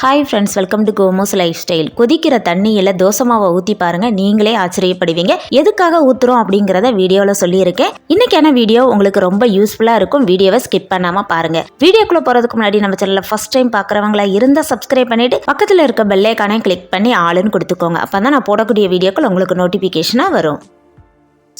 Hi friends welcome to கோமோஸ் life style கொதிக்கிற தண்ணியில் தோசை மாவை ஊற்றி பாருங்கள் நீங்களே ஆச்சரியப்படுவீங்க. எதுக்காக ஊற்றுறோம் அப்படிங்கிறத வீடியோவில் சொல்லியிருக்கேன். இன்றைக்கான வீடியோ? உங்களுக்கு ரொம்ப யூஸ்ஃபுல்லாக இருக்கும். வீடியோவை ஸ்கிப் பண்ணாமல் பாருங்கள் வீடியோக்குள்ளே போகிறதுக்கு முன்னாடி நம்ம சேனலில் ஃபஸ்ட் டைம் பார்க்குறவங்களா இருந்தால் சப்ஸ்கிரைப் பண்ணிவிட்டு பக்கத்தில் இருக்க பெல்லைக்கானே கிளிக் பண்ணி ஆளுன்னு கொடுத்துக்கோங்க. அப்போ தான் நான் போடக்கூடிய வீடியோக்கள் உங்களுக்கு நோட்டிஃபிகேஷனாக வரும்.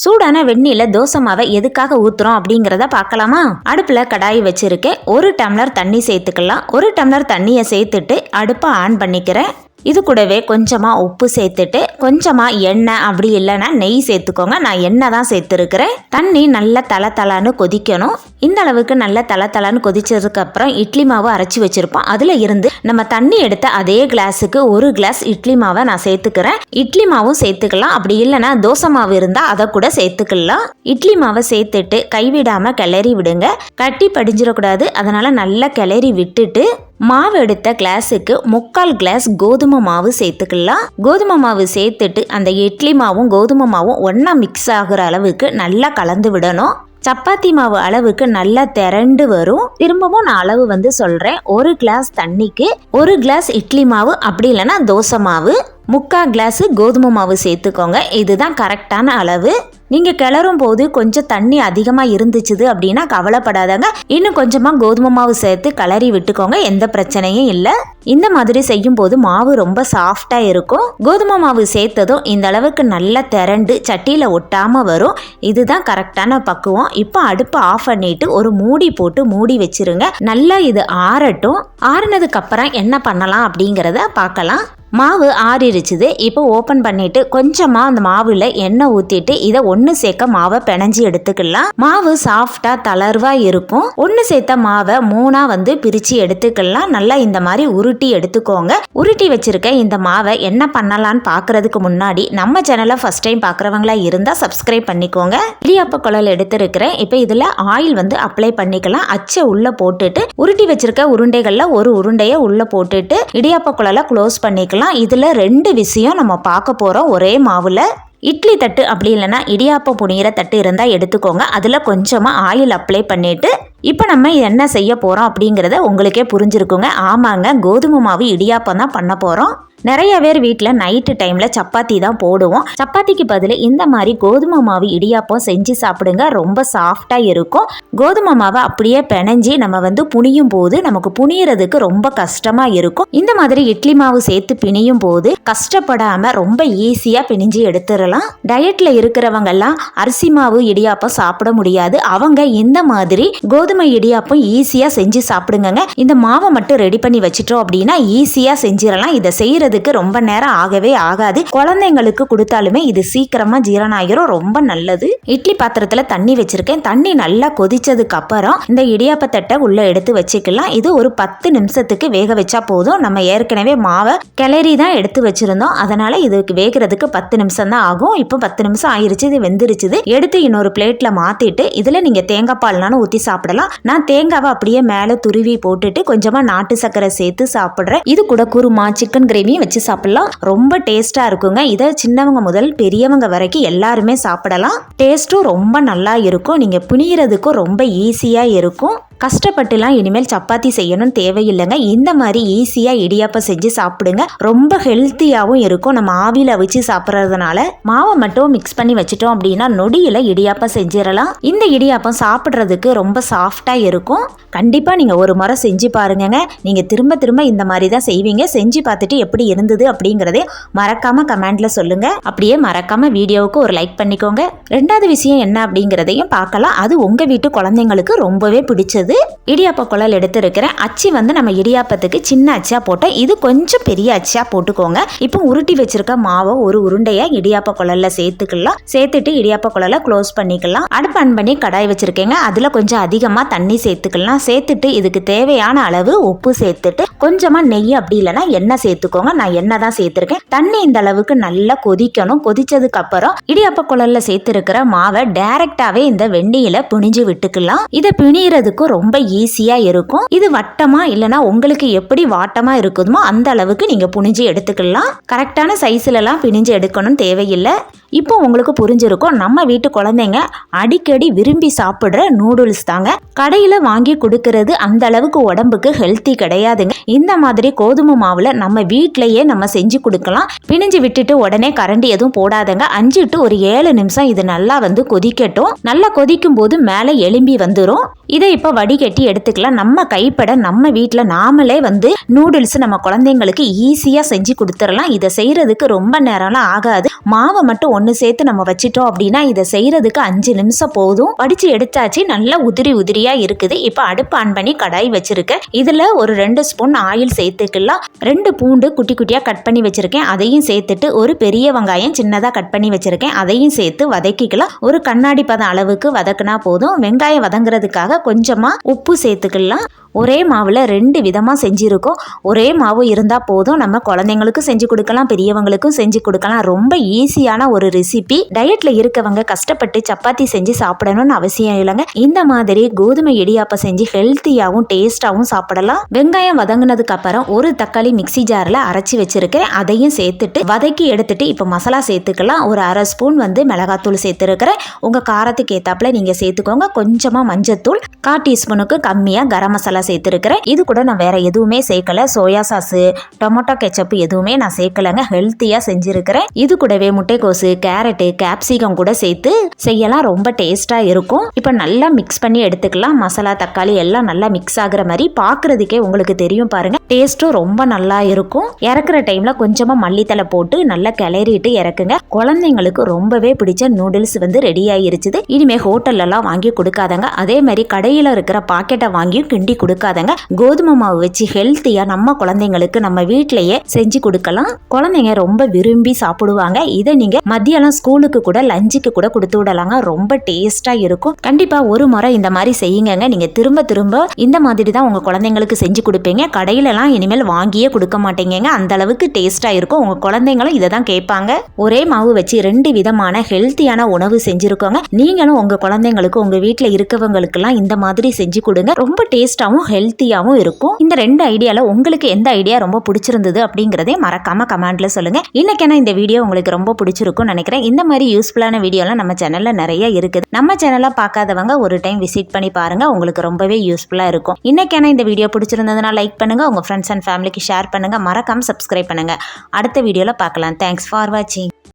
சூடான வெந்நில தோசை மாவை எதுக்காக ஊத்துறோம் அப்படிங்கிறத பார்க்கலாமா? அடுப்பில் கடாய் வச்சிருக்கேன். ஒரு டம்ளர் தண்ணி சேர்த்துக்கலாம். ஒரு டம்ளர் தண்ணியை சேர்த்துட்டு அடுப்பை ஆன் பண்ணிக்கிறேன். இது கூடவே கொஞ்சமாக உப்பு சேர்த்துட்டு கொஞ்சமாக எண்ணெய் அப்படி இல்லைன்னா நெய் சேர்த்துக்கோங்க. நான் எண்ணெய் தான் சேர்த்துருக்கிறேன். தண்ணி நல்லா தலை தலான்னு கொதிக்கணும். இந்த அளவுக்கு நல்ல தலை தலான்னு கொதிச்சதுக்கப்புறம் இட்லி மாவு அரைச்சி வச்சுருப்போம். அதில் இருந்து நம்ம தண்ணி எடுத்த அதே கிளாஸுக்கு ஒரு கிளாஸ் இட்லி மாவை நான் சேர்த்துக்கிறேன். இட்லி மாவும் சேர்த்துக்கலாம். அப்படி இல்லைன்னா தோசை மாவு இருந்தால் அதை கூட சேர்த்துக்கலாம். இட்லி மாவை சேர்த்துட்டு கைவிடாமல் கிளறி விடுங்க. கட்டி படிஞ்சிடக்கூடாது. அதனால் நல்லா கிளறி விட்டுட்டு மாவு எடுத்த கிளாஸுக்கு முக்கால் கிளாஸ் கோதுமை மாவு சேர்த்துக்கலாம். கோதுமை மாவு சேர்த்துட்டு அந்த இட்லி மாவும் கோதுமை மாவும் ஒன்றா மிக்ஸ் ஆகுற அளவுக்கு நல்லா கலந்து விடணும். சப்பாத்தி மாவு அளவுக்கு நல்லா திரண்டு வரும். திரும்பவும் நான் அளவு வந்து சொல்கிறேன் ஒரு கிளாஸ் தண்ணிக்கு ஒரு கிளாஸ் இட்லி மாவு அப்படி இல்லைன்னா தோசை மாவு. முக்கால் கிளாஸு கோதுமை மாவு சேர்த்துக்கோங்க. இதுதான் கரெக்டான அளவு. நீங்கள் கிளறும் போது கொஞ்சம் தண்ணி அதிகமாக இருந்துச்சுது அப்படின்னா கவலைப்படாதங்க. இன்னும் கொஞ்சமாக கோதுமை மாவு சேர்த்து கிளறி விட்டுக்கோங்க. எந்த பிரச்சனையும் இல்லை. இந்த மாதிரி செய்யும் போது மாவு ரொம்ப சாஃப்டாக இருக்கும். கோதுமை மாவு சேர்த்ததும் இந்த அளவுக்கு நல்லா திரண்டு சட்டியில் ஒட்டாமல் வரும். இதுதான் கரெக்டான பக்குவம். இப்போ அடுப்பை ஆஃப் பண்ணிட்டு ஒரு மூடி போட்டு மூடி வச்சிருங்க. நல்லா இது ஆறட்டும். ஆறுனதுக்கு அப்புறம் என்ன பண்ணலாம் அப்படிங்கிறத பார்க்கலாம். மாவு ஆறிடுச்சுது இப்போ ஓப்பன் பண்ணிட்டு கொஞ்சமாக அந்த மாவில் எண்ணெய் ஊற்றிட்டு இதை ஒன்று சேர்க்க மாவை பிணைஞ்சி எடுத்துக்கலாம். மாவு சாஃப்டாக தளர்வாக இருக்கும். ஒன்று சேர்த்த மாவை மூணாக வந்து பிரித்து எடுத்துக்கலாம். நல்லா இந்த மாதிரி உருட்டி எடுத்துக்கோங்க. உருட்டி வச்சிருக்க இந்த மாவை என்ன பண்ணலான்னு பார்க்கறதுக்கு முன்னாடி நம்ம சேனலை ஃபஸ்ட் டைம் பார்க்குறவங்களா இருந்தால் சப்ஸ்கிரைப் பண்ணிக்கோங்க. இடியாப்ப குழல் எடுத்திருக்கிறேன். இப்போ இதில் ஆயில் வந்து அப்ளை பண்ணிக்கலாம். அச்சை உள்ளே போட்டுட்டு உருட்டி வச்சிருக்க உருண்டைகளில் ஒரு உருண்டையை உள்ளே போட்டுட்டு இடியாப்ப குழலை க்ளோஸ் பண்ணிக்கலாம். பார்க்கலாம். இதில் ரெண்டு விஷயம் நம்ம பார்க்க போகிறோம் ஒரே மாவில் இட்லி தட்டு அப்படி இல்லைன்னா இடியாப்பம் புனிகிற தட்டு இருந்தால் எடுத்துக்கோங்க. அதில் கொஞ்சமாக ஆயில் அப்ளை பண்ணிவிட்டு இப்போ நம்ம என்ன செய்ய போகிறோம் அப்படிங்கிறத உங்களுக்கே புரிஞ்சிருக்குங்க. ஆமாங்க கோதுமை மாவு இடியாப்பம் தான் பண்ண போகிறோம் நிறைய பேர் வீட்டில் நைட்டு டைமில் சப்பாத்தி தான் போடுவோம். சப்பாத்திக்கு பதில் இந்த மாதிரி கோதுமை மாவு இடியாப்பம் செஞ்சு சாப்பிடுங்க. ரொம்ப சாஃப்டாக இருக்கும். கோதுமை மாவை அப்படியே பிணைஞ்சி நம்ம வந்து புனியும் போது நமக்கு புனியறதுக்கு ரொம்ப கஷ்டமாக இருக்கும். இந்த மாதிரி இட்லி மாவு சேர்த்து பிணியும் போது கஷ்டப்படாமல் ரொம்ப ஈஸியாக பிணிஞ்சு எடுத்துடலாம். டயட்டில் இருக்கிறவங்கெல்லாம் அரிசி மாவு இடியாப்பம் சாப்பிட முடியாது. அவங்க இந்த மாதிரி கோதுமை இடியாப்பம் ஈஸியாக செஞ்சு சாப்பிடுங்க இந்த மாவை மட்டும் ரெடி பண்ணி வச்சுட்டோம் அப்படின்னா ஈஸியாக செஞ்சிடலாம். இதை செய்கிற செய்யறதுக்கு ரொம்ப நேரம் ஆகவே ஆகாது. குழந்தைங்களுக்கு கொடுத்தாலுமே இது சீக்கிரமா ஜீரணம் ஆகிரும் ரொம்ப நல்லது. இட்லி பாத்திரத்துல தண்ணி வச்சிருக்கேன். தண்ணி நல்லா கொதிச்சதுக்கு அப்புறம் இந்த இடியாப்பத்தட்டை உள்ள எடுத்து வச்சுக்கலாம். இது ஒரு பத்து நிமிஷத்துக்கு வேக வச்சா போதும். நம்ம ஏற்கனவே மாவை கிளறி தான் எடுத்து வச்சிருந்தோம். அதனால இதுக்கு வேகிறதுக்கு பத்து நிமிஷம் தான் ஆகும். இப்போ பத்து நிமிஷம் ஆயிருச்சு. இது வெந்துருச்சுது எடுத்து இன்னொரு பிளேட்ல மாத்திட்டு இதுல நீங்க தேங்காய் பால்னாலும் ஊற்றி சாப்பிடலாம். நான் தேங்காவை அப்படியே மேலே துருவி போட்டுட்டு கொஞ்சமா நாட்டு சர்க்கரை சேர்த்து சாப்பிட்றேன். இது கூட குருமா சிக்கன் கிரேவி வச்சு சாப்பிடலாம். ரொம்ப டேஸ்ட்டாக இருக்குங்க. இதை சின்னவங்க முதல் பெரியவங்க வரைக்கும் எல்லாருமே சாப்பிடலாம். டேஸ்ட்டும் ரொம்ப நல்லா இருக்கும். நீங்கள் புனியறதுக்கும் ரொம்ப ஈஸியாக இருக்கும். கஷ்டப்பட்டுலாம் இனிமேல் சப்பாத்தி செய்யணும்னு தேவையில்லைங்க. இந்த மாதிரி ஈஸியாக இடியாப்பம் செஞ்சு சாப்பிடுங்க. ரொம்ப ஹெல்த்தியாகவும் இருக்கும். நம்ம ஆவியில் வச்சு சாப்பிட்றதுனால மாவை மட்டும் மிக்ஸ் பண்ணி வச்சுட்டோம் அப்படின்னா நொடியில் இடியாப்பம் செஞ்சிடலாம். இந்த இடியாப்பம் சாப்பிட்றதுக்கு ரொம்ப சாஃப்டாக இருக்கும். கண்டிப்பாக நீங்கள் ஒரு முறை செஞ்சு பாருங்கங்க. நீங்கள் திரும்ப திரும்ப இந்த மாதிரி தான் செய்வீங்க. செஞ்சு பார்த்துட்டு எப்படி இருந்தது அப்படிங்கிறதே மறக்காமல் கமெண்டில் சொல்லுங்கள் அப்படியே மறக்காமல் வீடியோவுக்கு ஒரு லைக் பண்ணிக்கோங்க. ரெண்டாவது விஷயம் என்ன அப்படிங்கிறதையும் பார்க்கலாம். அது உங்கள் வீட்டு குழந்தைங்களுக்கு ரொம்பவே பிடிச்சது. அடுத்தது இடியாப்ப குழல் எடுத்திருக்கிறேன் அச்சு வந்து நம்ம இடியாப்பத்துக்கு சின்ன அச்சா போட்டோம். இது கொஞ்சம் பெரிய அச்சா போட்டுக்கோங்க. இப்போ உருட்டி வச்சிருக்க மாவை ஒரு உருண்டையை இடியாப்ப குழல்ல சேர்த்துக்கலாம். சேர்த்துட்டு இடியாப்ப குழலை க்ளோஸ் பண்ணிக்கலாம். அடுப்பு ஆன் பண்ணி கடாய் வச்சிருக்கேங்க. அதில் கொஞ்சம் அதிகமாக தண்ணி சேர்த்துக்கலாம். சேர்த்துட்டு இதுக்கு தேவையான அளவு உப்பு சேர்த்துட்டு கொஞ்சமாக நெய் அப்படி இல்லைன்னா எண்ணெய் சேர்த்துக்கோங்க. நான் எண்ணெய் தான் சேர்த்துருக்கேன். தண்ணி இந்த அளவுக்கு நல்லா கொதிக்கணும். கொதிச்சதுக்கு அப்புறம் இடியாப்ப குழல்ல சேர்த்துருக்கிற மாவை டைரக்டாவே இந்த வெண்ணியில புனிஞ்சு விட்டுக்கலாம். இதை பிணியறதுக்கு ரொம்ப ஈஸியாக இருக்கும். இது வட்டமா இல்லைனா உங்களுக்கு எப்படி வாட்டமா இருக்குதுமோ அந்த அளவுக்கு நீங்கள் புனிஞ்சு எடுத்துக்கலாம். கரெக்டான சைஸ்லலாம் பிணிஞ்சு எடுக்கணும்னு தேவையில்லை. இப்போ உங்களுக்கு புரிஞ்சிருக்கும். நம்ம வீட்டு குழந்தைங்க அடிக்கடி விரும்பி சாப்பிட்ற நூடுல்ஸ் தாங்க. கடையில் வாங்கி கொடுக்கறது அந்த அளவுக்கு உடம்புக்கு ஹெல்த்தி கிடையாதுங்க. இந்த மாதிரி கோதுமை மாவில் நம்ம வீட்டிலையே நம்ம செஞ்சு கொடுக்கலாம். பிணிஞ்சு விட்டுட்டு உடனே கரண்டி எதுவும் போடாதங்க. அஞ்சு டு ஒரு ஏழு நிமிஷம் இது நல்லா வந்து கொதிக்கட்டும். நல்லா கொதிக்கும் போது மேலே எலும்பி வந்துடும் இதை இப்போ வடிகட்டி எடுத்துக்கலாம். நம்ம கைப்பட நம்ம வீட்டில் நாமளே வந்து நூடுல்ஸ் நம்ம குழந்தைங்களுக்கு ஈஸியாக செஞ்சு கொடுத்துடலாம் இதை செய்கிறதுக்கு ரொம்ப நேரம்லாம் ஆகாது. மாவை மட்டும் ஒன்று சேர்த்து நம்ம வச்சிட்டோம் அப்படின்னா இதை செய்கிறதுக்கு அஞ்சு நிமிஷம் போதும். வடித்து எடுத்தாச்சு நல்லா உதிரி உதிரியாக இருக்குது. இப்போ அடுப்பு ஆன் பண்ணி கடாய் வச்சுருக்கேன் இதில் ஒரு ரெண்டு ஸ்பூன் ஆயில் சேர்த்துக்கலாம். ரெண்டு பூண்டு குட்டி குட்டியாக கட் பண்ணி வச்சுருக்கேன். அதையும் சேர்த்துட்டு ஒரு பெரிய வெங்காயம் சின்னதாக கட் பண்ணி வச்சுருக்கேன். அதையும் சேர்த்து வதக்கிக்கலாம். ஒரு கண்ணாடி பதம் அளவுக்கு வதக்குனா போதும். வெங்காயம் வதங்குறதுக்காக கொஞ்சமாக உப்பு சேர்த்துக்கலாம். ஒரே மாவில் ரெண்டு விதமாக செஞ்சுருக்கோம். ஒரே மாவு இருந்தால் போதும் நம்ம குழந்தைங்களுக்கும் செஞ்சு கொடுக்கலாம் பெரியவங்களுக்கும் செஞ்சு கொடுக்கலாம். ரொம்ப ஈஸியான ஒரு ரெசிபி டயட்டில் இருக்கவங்க கஷ்டப்பட்டு சப்பாத்தி செஞ்சு சாப்பிடணும்னு அவசியம் இல்லைங்க. இந்த மாதிரி கோதுமை இடியாப்பம் செஞ்சு ஹெல்த்தியாகவும் டேஸ்ட்டாகவும் சாப்பிடலாம். வெங்காயம் வதங்கினதுக்கு அப்புறம் ஒரு தக்காளி மிக்சி ஜாரில் அரைச்சி வச்சிருக்கேன். அதையும் சேர்த்துட்டு வதக்கி எடுத்துட்டு இப்போ மசாலா சேர்த்துக்கலாம். ஒரு அரை ஸ்பூன் வந்து மிளகாத்தூள் சேர்த்துருக்கிறேன். உங்கள் காரத்துக்கு ஏற்றாப்புல நீங்கள் சேர்த்துக்கோங்க. கொஞ்சமாக மஞ்சத்தூள் கால் டீஸ்பூனுக்கு கம்மியாக கரம் மசாலா சேர்த்துருக்கிறேன். இது கூட நான் வேற எதுவுமே சேர்க்கல. சோயா சாஸு டொமேட்டோ கெச்சப் எதுவுமே நான் சேர்க்கலங்க. ஹெல்த்தியாக செஞ்சுருக்கிறேன். இது கூடவே முட்டைக்கோசு கேரட்டு கேப்சிகம் கூட சேர்த்து செய்யலாம். ரொம்ப டேஸ்ட்டாக இருக்கும். இப்போ நல்லா மிக்ஸ் பண்ணி எடுத்துக்கலாம். மசாலா தக்காளி எல்லாம் நல்லா மிக்ஸ் ஆகுற மாதிரி பார்க்குறதுக்கே உங்களுக்கு தெரியும் பாருங்கள் டேஸ்ட்டும் ரொம்ப நல்லா இருக்கும். இறக்குற டைமில் கொஞ்சமாக மல்லித்தலை போட்டு நல்லா கிளறிட்டு இறக்குங்க. குழந்தைங்களுக்கு ரொம்பவே பிடிச்ச நூடுல்ஸ் வந்து ரெடி ஆகிருச்சுது இனிமேல் ஹோட்டல்லலாம் வாங்கி கொடுக்காதங்க. அதே மாதிரி கடையில் இருக்கிற பாக்கெட்டை வாங்கியும் கிண்டி கொடுக்காதங்க. கோதுமை மாவு வச்சு ஹெல்த்தியாக நம்ம குழந்தைங்களுக்கு நம்ம வீட்டிலேயே செஞ்சு கொடுக்கலாம். குழந்தைங்க ரொம்ப விரும்பி சாப்பிடுவாங்க. இதை நீங்கள் மத்தியானம் ஸ்கூலுக்கு கூட லஞ்சுக்கு கூட கொடுத்து விடலாங்க. ரொம்ப டேஸ்ட்டாக இருக்கும். கண்டிப்பாக ஒரு முறை இந்த மாதிரி செய்யுங்கங்க. நீங்கள் திரும்ப திரும்ப இந்த மாதிரி தான் உங்கள் குழந்தைங்களுக்கு செஞ்சு கொடுப்பீங்க. கடையிலலாம் இனிமேல் வாங்கியே கொடுக்க மாட்டீங்க அந்த அளவுக்கு டேஸ்ட்டாக இருக்கும். உங்கள் குழந்தைங்களும் இதை தான் கேட்பாங்க. ஒரே மாவு வச்சு ரெண்டு விதமான ஹெல்த்தியான உணவு செஞ்சுருக்கோங்க. நீங்களும் உங்கள் குழந்தைங்களுக்கு உங்கள் வீட்டில் இருக்கவங்களுக்குலாம் இந்த மாதிரி செஞ்சு கொடுங்க. ரொம்ப டேஸ்ட்டாகவும் ஹெல்த்தியாகவும் இருக்கும். இந்த ரெண்டு ஐடியாவில் உங்களுக்கு எந்த ஐடியா ரொம்ப பிடிச்சிருந்தது அப்படிங்கிறதே மறக்காம கமெண்ட்டில் சொல்லுங்க. இன்னைக்கான இந்த வீடியோ உங்களுக்கு ரொம்ப பிடிச்சிருக்கும்னு நினைக்கிறேன். இந்த மாதிரி யூஸ்ஃபுல்லான வீடியோலாம் நம்ம சேனலில் நிறைய இருக்குது. நம்ம சேனலை பார்க்காதவங்க ஒரு டைம் விசிட் பண்ணி பாருங்க. உங்களுக்கு ரொம்பவே யூஸ்ஃபுல்லாக இருக்கும். இன்னைக்கான இந்த வீடியோ பிடிச்சிருந்ததுன்னா லைக் பண்ணுங்க. உங்க ஃப்ரெண்ட்ஸ் அண்ட் ஃபேமிலிக்கு ஷேர் பண்ணுங்க. மறக்காம சப்ஸ்கிரைப் பண்ணுங்க. அடுத்த வீடியோவில் பார்க்கலாம். தேங்க்ஸ் ஃபார் வாட்சிங்